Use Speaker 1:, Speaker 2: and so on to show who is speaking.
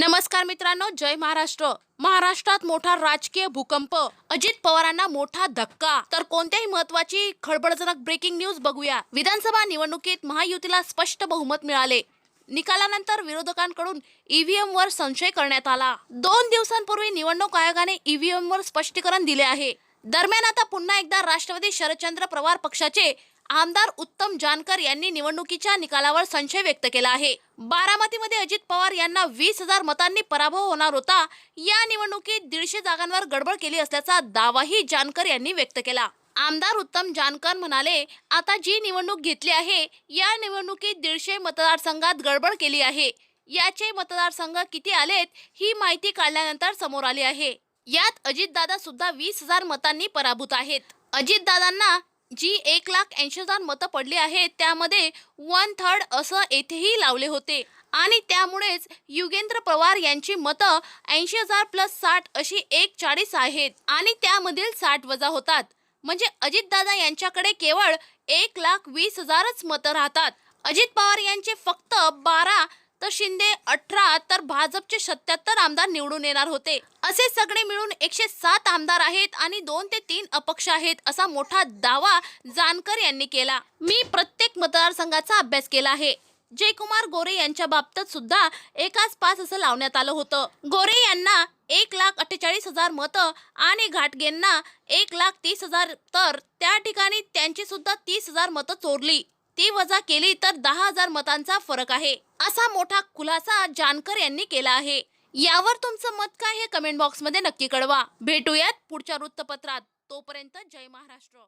Speaker 1: नमस्कार मित्रांनो जय महाराष्ट्र. महाराष्ट्रात मोठा राजकीय भूकंप अजित पवारांना मोठा धक्का. तर कोणत्याही महत्वाची खळबळजनक ब्रेकिंग न्यूज बघूया. विधानसभा निवडणुकीत महायुतीला स्पष्ट बहुमत मिळाले. निकालानंतर विरोधकांकडून ईव्हीएम वर संशय करण्यात आला. दोन दिवसांपूर्वी निवडणूक आयोगाने ईव्हीएम वर स्पष्टीकरण दिले आहे. दरम्यान आता पुन्हा एकदा राष्ट्रवादी शरदचंद्र पवार पक्षाचे आमदार उत्तम जानकर यांनी निवडणुकीच्या निकालावर संशय व्यक्त केला आहे. बारामतीमध्ये अजित पवार यांना वीस हजार मतांनी पराभव होणार होता. या निवडणुकीत दीडशे जागांवर गडबड केली असल्याचा दावाही जानकर यांनी व्यक्त केला. आमदार उत्तम जानकर म्हणाले आता जी निवडणूक घेतली आहे या निवडणुकीत दीडशे मतदारसंघात गडबड केली आहे. याचे मतदारसंघ किती आलेत ही माहिती काढल्यानंतर समोर आली आहे. यात अजितदादा सुद्धा वीस हजार मतांनी पराभूत आहेत. अजितदादांना जी एक लाख ऐंशी हजार मतं पडली आहेत त्यामध्ये वन थर्ड असं येथेही लावले होते. आणि त्यामुळेच युगेंद्र पवार यांची मतं ऐंशी हजार प्लस साठ अशी एक चाळीस आहेत आणि त्यामधील साठ वजा होतात. म्हणजे अजितदादा यांच्याकडे केवळ एक लाख वीस हजारच मतं राहतात. अजित पवार यांचे फक्त बारा तर शिंदे अठरा तर भाजपचे सत्याहत्तर आमदार निवडून येणार होते. असे सगळे मिळून एकशे सात आमदार आहेत आणि दोन ते तीन अपक्ष आहेत असा मोठा दावा जानकर यांनी केला. मी प्रत्येक मतदारसंघाचा अभ्यास केला आहे. जयकुमार गोरे यांच्या बाबतीत सुद्धा एकाच पाच असं लावण्यात आलं होतं. गोरे यांना एक लाख अठ्ठेचाळीस हजार मतं आणि घाटगेंना एक लाख तीस हजार तर त्या ठिकाणी त्यांची सुद्धा तीस हजार मतं चोरली. ती वजा केली तर दहा हजार मतांचा फरक आहे. असा मोठा खुलासा जानकर यांनी केला आहे. यावर तुमचं मत काय हे कमेंट बॉक्समध्ये नक्की कळवा. भेटूयात पुढच्या वृत्तपत्रात. तोपर्यंत जय महाराष्ट्र.